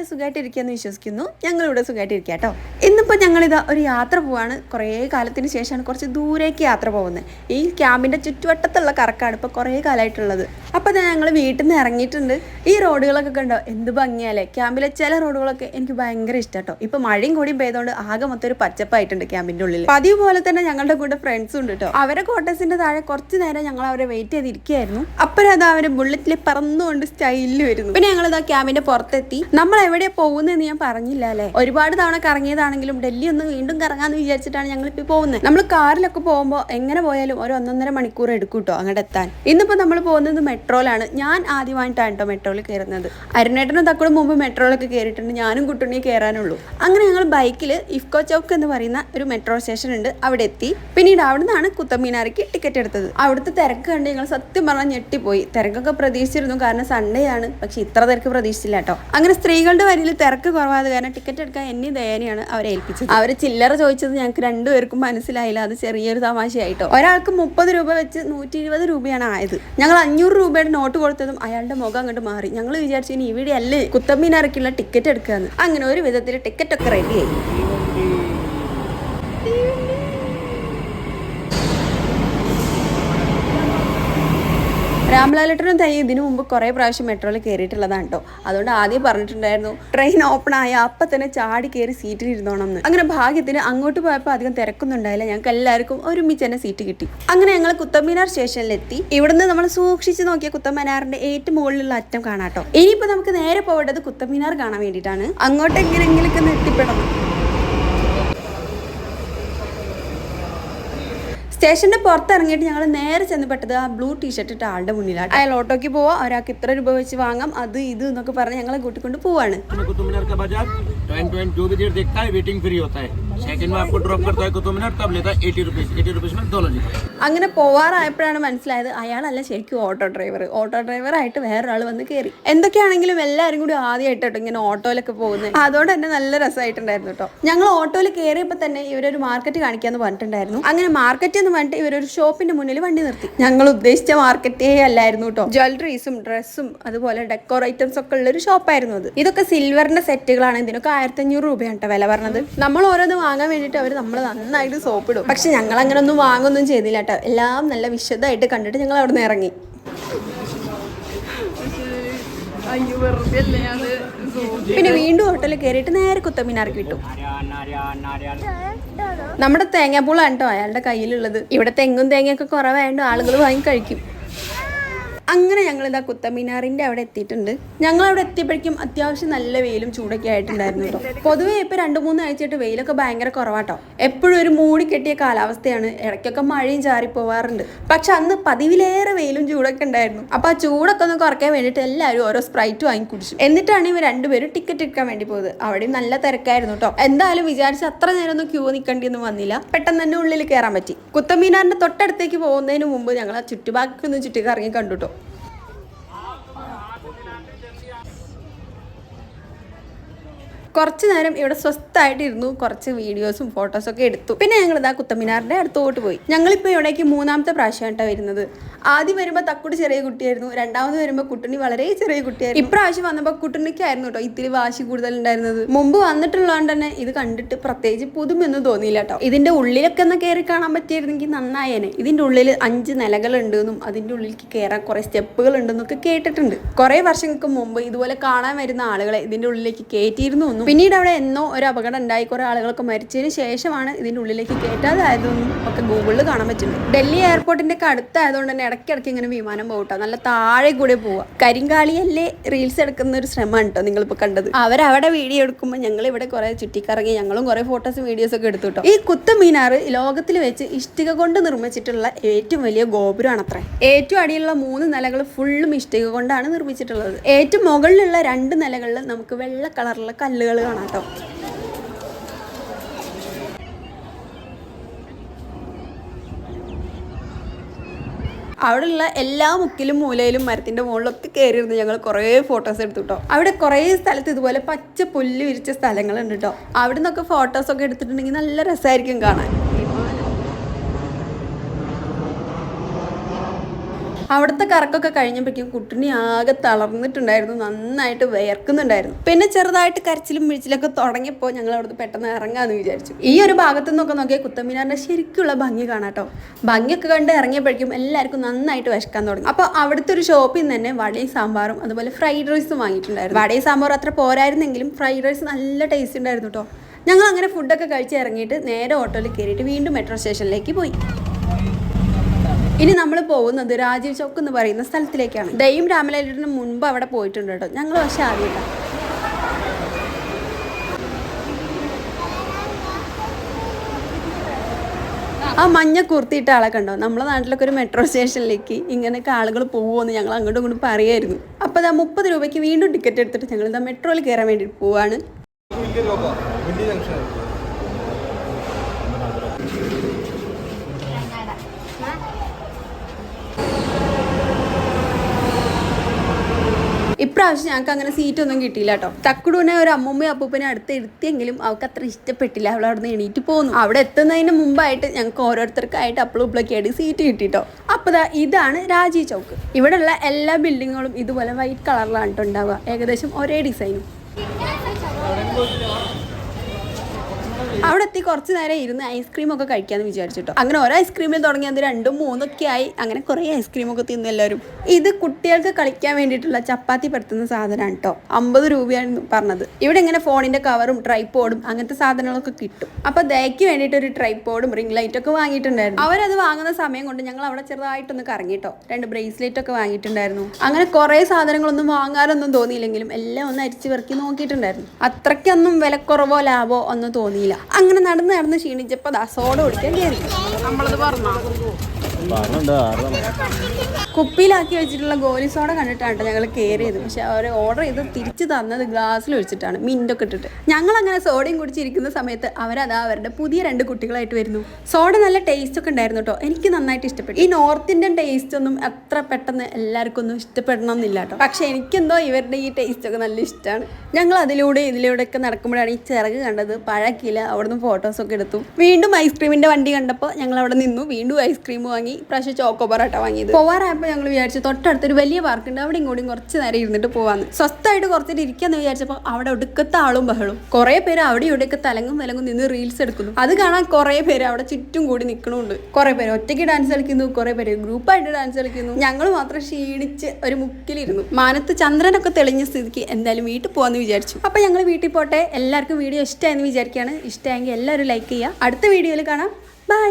എല്ലാവരും സുഖമായിട്ടിരിക്കുക എന്ന് വിശ്വസിക്കുന്നു. ഞങ്ങളിവിടെ സുഖമായിട്ടിരിക്കുക കേട്ടോ ഇന്നിപ്പോൾ ഞങ്ങളിത് ഒരു യാത്ര പോവാണ്. കുറേ കാലത്തിന് ശേഷമാണ് കുറച്ച് ദൂരേക്ക് യാത്ര പോകുന്നത്. ഈ ക്യാമ്പിന്റെ ചുറ്റുവട്ടത്തുള്ള കറക്കാണ് ഇപ്പോൾ കുറേ കാലമായിട്ടുള്ളത് അപ്പോൾ തന്നെ ഞങ്ങൾ വീട്ടിൽ നിന്ന് ഇറങ്ങിയിട്ടുണ്ട്. ഈ റോഡുകളൊക്കെ കണ്ടോ? എന്ത് ഭംഗിയാലേ ക്യാമ്പിലെ ചില റോഡുകളൊക്കെ എനിക്ക് ഭയങ്കര ഇഷ്ടം കേട്ടോ ഇപ്പോൾ മഴയും കൂടിയും പെയ്തുകൊണ്ട് ആകെ മൊത്തം ഒരു പച്ചപ്പായിട്ടുണ്ട് ക്യാമ്പിന്റെ ഉള്ളിൽ പതിവ് പോലെ തന്നെ ഞങ്ങളുടെ കൂടെ ഫ്രണ്ട്സും ഉണ്ട് കേട്ടോ അവരെ ക്വാർട്ടേഴ്സിന്റെ താഴെ കുറച്ച് നേരം ഞങ്ങൾ അവരെ വെയിറ്റ് ചെയ്തിരിക്കുകയായിരുന്നു അപ്പോഴത് അവർ ബുള്ളറ്റിൽ പറന്നുകൊണ്ട് സ്റ്റൈലിൽ വരുന്നു. പിന്നെ ഞങ്ങളിത് ആ ക്യാമ്പിന്റെ പുറത്തെത്തി. നമ്മൾ എവിടെ പോകുന്നതെന്ന് ഞാൻ പറഞ്ഞില്ല അല്ലേ ഒരുപാട് തവണ കറങ്ങിയതാണെങ്കിലും ഡൽഹി ഒന്ന് വീണ്ടും കറങ്ങാന്ന് വിചാരിച്ചിട്ടാണ് ഞങ്ങൾ ഇപ്പൊ പോകുന്നത്. നമ്മൾ കാറിലൊക്കെ പോകുമ്പോൾ എങ്ങനെ പോയാലും ഒരു ഒന്നൊന്നര മണിക്കൂർ എടുക്കും കേട്ടോ അങ്ങോട്ട് എത്താൻ. ഇന്നിപ്പോൾ നമ്മൾ പോകുന്നത് മെട്രോയിലാണ്. ഞാൻ ആദ്യമായിട്ടാണ് കേട്ടോ മെട്രോയിൽ കയറുന്നത്. അരുണേട്ടനും തക്കടും മുമ്പ് മെട്രോയിലൊക്കെ കയറിയിട്ടുണ്ട്. ഞാനും കുട്ടുണ്ണിയെ കയറാനുള്ളൂ. അങ്ങനെ ഞങ്ങൾ ബൈക്കിൽ ഇഫ്കോ ചൗക്ക് എന്ന് പറയുന്ന ഒരു മെട്രോ സ്റ്റേഷൻ ഉണ്ട്. അവിടെ എത്തി. പിന്നീട് അവിടെ നിന്നാണ് കുത്തമ്മീനാറിക്ക് ടിക്കറ്റ് എടുത്തത്. അവിടുത്തെ തിരക്ക് കണ്ട് ഞങ്ങൾ സത്യം പറഞ്ഞാൽ ഞെട്ടിപ്പോയി. തിരക്കൊക്കെ പ്രതീക്ഷിച്ചിരുന്നു. കാരണം സൺഡേ ആണ്. പക്ഷെ ഇത്ര തിരക്ക് പ്രതീക്ഷിച്ചില്ല കേട്ടോ അങ്ങനെ സ്ത്രീകളുടെ വരിയിൽ തിരക്ക് കുറവായത് കാരണം ടിക്കറ്റ് എടുക്കാൻ എന്നെ ദയനെയാണ് അവരെ ഏൽപ്പിച്ചത്. അവർ ചില്ലറ ചോദിച്ചത് ഞങ്ങൾക്ക് രണ്ടുപേർക്കും മനസ്സിലായില്ല. അത് ചെറിയൊരു തമാശയായിട്ടോ. ഒരാൾക്ക് മുപ്പത് രൂപ വെച്ച് നൂറ്റി ഇരുപത് രൂപയാണ് ആയത്. ഞങ്ങൾ അഞ്ഞൂറ് രൂപയുടെ നോട്ട് കൊടുത്തതും അയാളുടെ മുഖം അങ്ങോട്ട് മാറി. ഞങ്ങൾ വിചാരിച്ചു ഇനി ഇവിടെ അല്ലേ കുത്തമ്മീനാർക്കുള്ള ടിക്കറ്റ് എടുക്കാന്ന്. അങ്ങനെ ഒരു വിധത്തിൽ ടിക്കറ്റ് ഒക്കെ റെഡിയായി രാംലാലേട്ടനും തൈ ഇതിനു മുമ്പ് കുറേ പ്രാവശ്യം മെട്രോയിൽ കയറിയിട്ടുള്ളതാണ് കേട്ടോ അതുകൊണ്ട് ആദ്യം പറഞ്ഞിട്ടുണ്ടായിരുന്നു ട്രെയിൻ ഓപ്പൺ ആയ അപ്പം തന്നെ ചാടി കയറി സീറ്റിൽ ഇരുന്നോണം എന്ന് അങ്ങനെ ഭാഗ്യത്തിന് അങ്ങോട്ട് പോയപ്പോൾ അധികം തിരക്കൊന്നുണ്ടായില്ല. ഞങ്ങൾക്ക് എല്ലാവർക്കും ഒരുമിച്ച് തന്നെ സീറ്റ് കിട്ടി. അങ്ങനെ ഞങ്ങൾ കുത്തമ്മിനാർ സ്റ്റേഷനിലെത്തി ഇവിടുന്ന് നമ്മൾ സൂക്ഷിച്ച് നോക്കിയ കുത്തമ്പനാറിന്റെ ഏറ്റവും മുകളിലുള്ള അറ്റം കാണാട്ടോ ഇനിയിപ്പോൾ നമുക്ക് നേരെ പോവേണ്ടത് കുത്തമ്മിനാർ കാണാൻ വേണ്ടിയിട്ടാണ്. അങ്ങോട്ട് എങ്ങനെയെങ്കിലൊക്കെ ഒന്ന് സ്റ്റേഷന്റെ പുറത്തിറങ്ങിയിട്ട് ഞങ്ങൾ നേരെ ചെന്നപ്പെട്ടത് ആ ബ്ലൂ ടീഷർട്ട് ഇട്ട ആളുടെ മുന്നിലാണ് അയാൾ ഓട്ടോയ്ക്ക് പോവാ. ഒരാൾക്ക് ഇത്ര രൂപ വെച്ച് വാങ്ങാം. അത് ഇത് എന്നൊക്കെ പറഞ്ഞ് ഞങ്ങളെ കൂട്ടിക്കൊണ്ട് പോവാണ്. में कुतुब मीनार का बाजार तो एंड टू एंड जो भी देर देखता है वेटिंग फ्री होता है सेकंड में आपको ड्रॉप करता है कुतुब मीनार तब लेता है एटी रुपीज एटी रुपीज में दोनों जगह അങ്ങനെ പോവാറായപ്പോഴാണ് മനസ്സിലായത് അയാളല്ല ശരിക്കും ഓട്ടോ ഡ്രൈവർ ഓട്ടോ ഡ്രൈവറായിട്ട് വേറൊരാൾ വന്ന് കയറി എന്തൊക്കെയാണെങ്കിലും എല്ലാവരും കൂടി ആദ്യമായിട്ട് കേട്ടോ ഇങ്ങനെ ഓട്ടോയിലൊക്കെ പോകുന്നത് അതുകൊണ്ട് തന്നെ നല്ല രസമായിട്ടുണ്ടായിരുന്നു കേട്ടോ ഞങ്ങൾ ഓട്ടോയിൽ കയറിയപ്പോൾ തന്നെ ഇവരൊരു മാർക്കറ്റ് കാണിക്കാന്ന് പറഞ്ഞിട്ടുണ്ടായിരുന്നു അങ്ങനെ മാർക്കറ്റ് എന്ന് പറഞ്ഞിട്ട് ഇവരൊരു ഷോപ്പിന്റെ മുന്നിൽ വണ്ടി നിർത്തി ഞങ്ങൾ ഉദ്ദേശിച്ച മാർക്കറ്റേ അല്ലായിരുന്നു കേട്ടോ ജ്വല്ലറീസും ഡ്രസ്സും അതുപോലെ ഡെക്കോർ ഐറ്റംസ് ഒക്കെ ഉള്ള ഒരു ഷോപ്പായിരുന്നു അത് ഇതൊക്കെ സിൽവറിന്റെ സെറ്റുകളാണ് ഇതിനൊക്കെ ആയിരത്തി അഞ്ഞൂറ് രൂപയാണ് കേട്ടോ വില പറഞ്ഞത് നമ്മൾ ഓരോന്ന് വാങ്ങാൻ വേണ്ടിയിട്ട് അവർ നമ്മൾ നന്നായിട്ട് സോപ്പിടും. പക്ഷെ ഞങ്ങൾ അങ്ങനെ ഒന്നും വാങ്ങൊന്നും ചെയ്തില്ല കേട്ടോ. എല്ലാം നല്ല വിശദമായിട്ട് കണ്ടിട്ട് ഞങ്ങൾ അവിടെ നിന്ന് ഇറങ്ങി പിന്നെ വീണ്ടും ഹോട്ടലിൽ കയറിയിട്ട് നേരെ കുത്തമ്മിനാർക്ക് വിട്ടു. നമ്മുടെ തേങ്ങാപ്പൂളാണ് കേട്ടോ അയാളുടെ കയ്യിലുള്ളത്. ഇവിടെ തെങ്ങും തേങ്ങയൊക്കെ കുറവായതുകൊണ്ട് ആളുകൾ വാങ്ങി കഴിക്കും. അങ്ങനെ ഞങ്ങൾ ഇതാ കുത്തമീനാറിന്റെ അവിടെ എത്തിയിട്ടുണ്ട്. ഞങ്ങൾ അവിടെ എത്തിയപ്പോഴേക്കും അത്യാവശ്യം നല്ല വെയിലും ചൂടൊക്കെ ആയിട്ടുണ്ടായിരുന്നു കേട്ടോ പൊതുവേ ഇപ്പൊ രണ്ട് മൂന്ന് ആഴ്ചയായിട്ട് വെയിലൊക്കെ ഭയങ്കര കുറവാട്ടോ. എപ്പോഴും ഒരു മൂടി കെട്ടിയ കാലാവസ്ഥയാണ്. ഇടയ്ക്കൊക്കെ മഴയും ചാറി പോവാറുണ്ട്. പക്ഷെ അന്ന് പതിവിലേറെ വെയിലും ചൂടൊക്കെ ഉണ്ടായിരുന്നു. അപ്പൊ ആ ചൂടൊക്കെ ഒന്ന് കുറയ്ക്കാൻ വേണ്ടിയിട്ട് എല്ലാവരും ഓരോ സ്പ്രൈറ്റ് വാങ്ങി കുടിച്ചു. എന്നിട്ടാണ് ഇവർ രണ്ടുപേരും ടിക്കറ്റ് എടുക്കാൻ വേണ്ടി പോയത്. അവിടെയും നല്ല തിരക്കായിരുന്നു കേട്ടോ എന്തായാലും വിചാരിച്ച അത്ര നേരം ഒന്നും ക്യൂ നിൽക്കേണ്ടിയൊന്നും വന്നില്ല. പെട്ടെന്ന് തന്നെ ഉള്ളിൽ കയറാൻ പറ്റി. കുത്തമീനാറിന്റെ തൊട്ടടുത്തേക്ക് പോകുന്നതിന് മുമ്പ് ഞങ്ങൾ ആ ചുറ്റുഭാഗത്തൊന്ന് ചുറ്റി കറങ്ങി കണ്ടു കേട്ടോ കുറച്ച് നേരം ഇവിടെ സ്വസ്ഥമായിട്ട് ഇരുന്നു കുറച്ച് വീഡിയോസും ഫോട്ടോസും ഒക്കെ എടുത്തു. പിന്നെ ഞങ്ങൾ ഇതാ കുത്തമിനാറിന്റെ അടുത്തോട്ട് പോയി. ഞങ്ങളിപ്പോൾ ഇവിടേക്ക് മൂന്നാമത്തെ പ്രാവശ്യമായിട്ടാണ് വരുന്നത്. ആദ്യം വരുമ്പോൾ തക്കുടി ചെറിയ കുട്ടിയായിരുന്നു. രണ്ടാമത് വരുമ്പോൾ കുട്ടിണി വളരെ ചെറിയ കുട്ടിയായിരുന്നു. ഇപ്രാവശ്യം വന്നപ്പോൾ കുട്ടിണിക്കായിരുന്നു കേട്ടോ ഇത്തിരി വാശി കൂടുതൽ ഉണ്ടായിരുന്നത് മുമ്പ് വന്നിട്ടുള്ളതുകൊണ്ട് തന്നെ ഇത് കണ്ടിട്ട് പ്രത്യേകിച്ച് പുതുമൊന്നും തോന്നിയില്ല കേട്ടോ. ഇതിന്റെ ഉള്ളിലൊക്കെ ഒന്ന് കയറി കാണാൻ പറ്റിയിരുന്നെങ്കിൽ നന്നായേനെ. ഇതിന്റെ ഉള്ളിൽ അഞ്ച് നിലകൾ ഉണ്ടെന്നും അതിന്റെ ഉള്ളിലേക്ക് കയറാൻ കുറെ സ്റ്റെപ്പുകൾ ഉണ്ടെന്നൊക്കെ കേട്ടിട്ടുണ്ട്. കുറെ വർഷങ്ങൾക്ക് മുമ്പ് ഇതുപോലെ കാണാൻ വരുന്ന ആളുകളെ ഇതിന്റെ ഉള്ളിലേക്ക് കയറ്റിയിരുന്നു എന്നും പിന്നീട് അവിടെ എന്നോ ഒരു അപകടം ഉണ്ടായി. കുറെ ആളുകളൊക്കെ മരിച്ചതിന് ശേഷമാണ് ഇതിന്റെ ഉള്ളിലേക്ക് കയറ്റാതായതെന്നും ഒക്കെ ഗൂഗിളിൽ കാണാൻ പറ്റുന്നുണ്ട്. ഡൽഹി എയർപോർട്ടിന്റെ ഒക്കെ അടുത്തായതുകൊണ്ട് തന്നെ ഇടയ്ക്കിടയ്ക്ക് ഇങ്ങനെ വിമാനം പോകട്ടോ നല്ല താഴെ കൂടെ പോവുക കരിങ്കാളിയല്ലേ റീൽസ് എടുക്കുന്ന ഒരു ശ്രമമാണ് കേട്ടോ നിങ്ങളിപ്പോൾ കണ്ടത്. അവരവിടെ വീഡിയോ എടുക്കുമ്പോൾ ഞങ്ങൾ ഇവിടെ കുറെ ചുറ്റിക്കറങ്ങി ഞങ്ങളും കുറെ ഫോട്ടോസും വീഡിയോസ് ഒക്കെ എടുത്തു കേട്ടോ ഈ കുത്തമീനാർ ലോകത്തിൽ വെച്ച് ഇഷ്ടിക കൊണ്ട് നിർമ്മിച്ചിട്ടുള്ള ഏറ്റവും വലിയ ഗോപുരമാണ് അത്ര. ഏറ്റവും അടിയിലുള്ള മൂന്ന് നിലകൾ ഫുള്ളും ഇഷ്ടിക കൊണ്ടാണ് നിർമ്മിച്ചിട്ടുള്ളത്. ഏറ്റവും മുകളിലുള്ള രണ്ട് നിലകളിൽ നമുക്ക് വെള്ള കളറിലുള്ള കല്ലുകൾ കാണാം കേട്ടോ. അവിടെയുള്ള എല്ലാ മുക്കിലും മൂലയിലും മരത്തിന്റെ മുകളിലൊക്കെ കയറിയിരുന്നു ഞങ്ങൾ കുറേ ഫോട്ടോസ് എടുത്തു കേട്ടോ അവിടെ കുറേ സ്ഥലത്ത് ഇതുപോലെ പച്ച പുല്ല് വിരിച്ച സ്ഥലങ്ങളുണ്ട് കേട്ടോ അവിടെ നിന്നൊക്കെ ഫോട്ടോസ് ഒക്കെ എടുത്തിട്ടുണ്ടെങ്കിൽ നല്ല രസമായിരിക്കും കാണാൻ. അവിടുത്തെ കറക്കൊക്കെ കഴിഞ്ഞപ്പോഴേക്കും കുട്ടിനി ആകെ തളർന്നിട്ടുണ്ടായിരുന്നു നന്നായിട്ട് വിയർക്കുന്നുണ്ടായിരുന്നു. പിന്നെ ചെറുതായിട്ട് കരച്ചിലും മിഴിച്ചിലൊക്കെ തുടങ്ങിയപ്പോൾ ഞങ്ങൾ അവിടുന്ന് പെട്ടെന്ന് ഇറങ്ങാമെന്ന് വിചാരിച്ചു. ഈ ഒരു ഭാഗത്തു നിന്നൊക്കെ നോക്കിയാൽ കുത്തമ്മിനാറിന്റെ ശരിക്കുള്ള ഭംഗി കാണാട്ടോ ഭംഗിയൊക്കെ കണ്ട് ഇറങ്ങിയപ്പോഴേക്കും എല്ലാവർക്കും നന്നായിട്ട് വിശക്കാൻ തുടങ്ങി. അപ്പോൾ അവിടുത്തെ ഒരു ഷോപ്പിൽ നിന്ന് തന്നെ വടയും സാമ്പാറും അതുപോലെ ഫ്രൈഡ് റൈസും വാങ്ങിയിട്ടുണ്ടായിരുന്നു. വടയും സാമ്പാറും അത്ര പോരായിരുന്നെങ്കിലും ഫ്രൈഡ് റൈസ് നല്ല ടേസ്റ്റ് ഉണ്ടായിരുന്നു കേട്ടോ. ഞങ്ങൾ അങ്ങനെ ഫുഡൊക്കെ കഴിച്ച് ഇറങ്ങിയിട്ട് നേരെ ഓട്ടോയിൽ കയറിയിട്ട് വീണ്ടും മെട്രോ സ്റ്റേഷനിലേക്ക് പോയി. ഇനി നമ്മൾ പോകുന്നത് രാജീവ് ചോക്ക് എന്ന് പറയുന്ന സ്ഥലത്തിലേക്കാണ്. ദയും രാമലീലന് മുൻപ് അവിടെ പോയിട്ടുണ്ട് കേട്ടോ. ഞങ്ങൾ പക്ഷെ ആദ്യമായിട്ടാണ് ആ മഞ്ഞ കുർത്തിയിട്ട ആളെ കണ്ടോ? നമ്മളെ നാട്ടിലൊക്കെ ഒരു മെട്രോ സ്റ്റേഷനിലേക്ക് ഇങ്ങനെയൊക്കെ ആളുകൾ പോകുമെന്ന് ഞങ്ങൾ അങ്ങോട്ടും ഇങ്ങോട്ടും പറയായിരുന്നു. അപ്പോൾ ഇതാ മുപ്പത് രൂപയ്ക്ക് വീണ്ടും ടിക്കറ്റ് എടുത്തിട്ട് ഞങ്ങൾ ഇതാ മെട്രോയിൽ കയറാൻ വേണ്ടി പോവാണ്. ഇപ്രാവശ്യം ഞങ്ങൾക്ക് അങ്ങനെ സീറ്റ് ഒന്നും കിട്ടിയില്ല കേട്ടോ തക്കുടൂനെ ഒരു അമ്മൂമ്മയും അപ്പൂപ്പനെ അടുത്ത് ഇരുത്തിയെങ്കിലും അവൾക്ക് അത്ര ഇഷ്ടപ്പെട്ടില്ല. അവൾ അവിടെ നിന്ന് എണീറ്റ് പോന്നു. അവിടെ എത്തുന്നതിന് മുമ്പായിട്ട് ഞങ്ങൾക്ക് ഓരോരുത്തർക്കായിട്ട് അപ്പളും ഇപ്പളൊക്കെ ആയിട്ട് സീറ്റ് കിട്ടിട്ടോ അപ്പോൾ ഇതാണ് രാജീവ് ചൗക്ക്. ഇവിടെയുള്ള എല്ലാ ബിൽഡിങ്ങുകളും ഇതുപോലെ വൈറ്റ് കളറിലാണ് ഉണ്ടാവുക. ഏകദേശം ഒരേ ഡിസൈനും അവിടെ എത്തി കുറച്ച് നേരം ഇരുന്ന് ഐസ്ക്രീം ഒക്കെ കഴിക്കാന്ന് വിചാരിച്ചിട്ടോ. അങ്ങനെ ഒരു ഐസ്ക്രീമിൽ തുടങ്ങി അത് രണ്ടും മൂന്നൊക്കെ ആയി. അങ്ങനെ കുറേ ഐസ്ക്രീം ഒക്കെ തിന്നു എല്ലാവരും. ഇത് കുട്ടികൾക്ക് കളിക്കാൻ വേണ്ടിയിട്ടുള്ള ചപ്പാത്തി പരത്തുന്ന സാധനമാണ് കേട്ടോ അമ്പത് രൂപയാണ് പറഞ്ഞത്. ഇവിടെ ഇങ്ങനെ ഫോണിന്റെ കവറും ട്രൈപ്പോഡും അങ്ങനത്തെ സാധനങ്ങളൊക്കെ കിട്ടും. അപ്പൊ ദയക്ക് വേണ്ടിയിട്ട് ഒരു ട്രൈപ്പോഡും റിംഗ് ലൈറ്റ് ഒക്കെ വാങ്ങിയിട്ടുണ്ടായിരുന്നു. അവരത് വാങ്ങുന്ന സമയം കൊണ്ട് ഞങ്ങൾ അവിടെ ചെറുതായിട്ടൊന്ന് കറങ്ങിട്ടോ രണ്ട് ബ്രേസ്ലെറ്റ് ഒക്കെ വാങ്ങിയിട്ടുണ്ടായിരുന്നു. അങ്ങനെ കുറേ സാധനങ്ങളൊന്നും വാങ്ങാനൊന്നും തോന്നിയില്ലെങ്കിലും എല്ലാം ഒന്ന് അരിച്ചു പെറുക്കി നോക്കിയിട്ടുണ്ടായിരുന്നു. അത്രയ്ക്കൊന്നും വിലക്കുറവോ ലാഭോ ഒന്നും തോന്നിയില്ല. അങ്ങനെ നടന്ന് നടന്ന് ക്ഷീണിച്ചപ്പോൾ ദാ സോഡ കുടിക്കാൻ കയറി. നമ്മളത് പറഞ്ഞോ? കുപ്പിയിലാക്കി വെച്ചിട്ടുള്ള ഗോലി സോഡ കണ്ടിട്ടാണ് ട്ടോ ഞങ്ങൾ കയറിയത് പക്ഷെ അവർ ഓർഡർ ചെയ്ത് തിരിച്ചു തന്നത് ഗ്ലാസ്സിൽ ഒഴിച്ചിട്ടാണ് മിന്റൊക്കെ ഇട്ടിട്ട്. ഞങ്ങൾ അങ്ങനെ സോഡയും കുടിച്ചിരിക്കുന്ന സമയത്ത് അവരതാ അവരുടെ പുതിയ രണ്ട് കുട്ടികളായിട്ട് വരുന്നു. സോഡ നല്ല ടേസ്റ്റ് ഒക്കെ ഉണ്ടായിരുന്നു കേട്ടോ എനിക്ക് നന്നായിട്ട് ഇഷ്ടപ്പെട്ടു. ഈ നോർത്ത് ഇന്ത്യൻ ടേസ്റ്റ് ഒന്നും അത്ര പെട്ടെന്ന് എല്ലാവർക്കും ഒന്നും ഇഷ്ടപ്പെടണം എന്നില്ല കേട്ടോ പക്ഷെ എനിക്കെന്തോ ഇവരുടെ ഈ ടേസ്റ്റ് ഒക്കെ നല്ല ഇഷ്ടമാണ് ഞങ്ങൾ അതിലൂടെ ഇതിലൂടെ ഒക്കെ നടക്കുമ്പോഴാണ് ഈ ചിറക് കണ്ടത്. പഴക്കില്ല അവിടുന്ന് ഫോട്ടോസൊക്കെ എടുത്തു. വീണ്ടും ഐസ്ക്രീമിന്റെ വണ്ടി കണ്ടപ്പോൾ ഞങ്ങൾ അവിടെ നിന്നു. വീണ്ടും ഐസ്ക്രീം വാങ്ങി. പ്രാവശ്യം ചോക്കോ പൊറോട്ട വാങ്ങിയത്. പോവാറായപ്പോൾ ഞങ്ങൾ വിചാരിച്ചു തൊട്ടടുത്തൊരു വലിയ പാർക്കുണ്ട് അവിടെ ഇങ്ങോട്ടും കുറച്ച് നേരം ഇരുന്നിട്ട് പോവാന്ന്. സ്വസ്ഥമായിട്ട് കുറച്ചിട്ട് ഇരിക്കാന്ന് വിചാരിച്ചപ്പോൾ അവിടെ ഒടുക്കത്തെ ആളും ബഹളും. കുറേ പേര് അവിടെ ഇവിടെയൊക്കെ തലങ്ങും വിലങ്ങും നിന്ന് റീൽസ് എടുക്കുന്നു. അത് കാണാൻ കുറേ പേര് അവിടെ ചുറ്റും കൂടി നിൽക്കണുണ്ട് കുറേ പേര് ഒറ്റയ്ക്ക് ഡാൻസ് കളിക്കുന്നു കുറേ പേര് ഗ്രൂപ്പായിട്ട് ഡാൻസ് കളിക്കുന്നു. ഞങ്ങൾ മാത്രം ക്ഷീണിച്ച് ഒരു മുക്കിലിരുന്നു. മാനത്ത് ചന്ദ്രനൊക്കെ തെളിഞ്ഞ സ്ഥിതിക്ക് എന്തായാലും വീട്ടിൽ പോകാന്ന് വിചാരിച്ചു. അപ്പൊ ഞങ്ങൾ വീട്ടിൽ പോട്ടെ എല്ലാവർക്കും വീഡിയോ ഇഷ്ടമായെന്ന് വിചാരിക്കുകയാണ് ഇഷ്ടമായെങ്കിൽ എല്ലാവരും ലൈക്ക് ചെയ്യുക. അടുത്ത വീഡിയോയിൽ കാണാം. ബൈ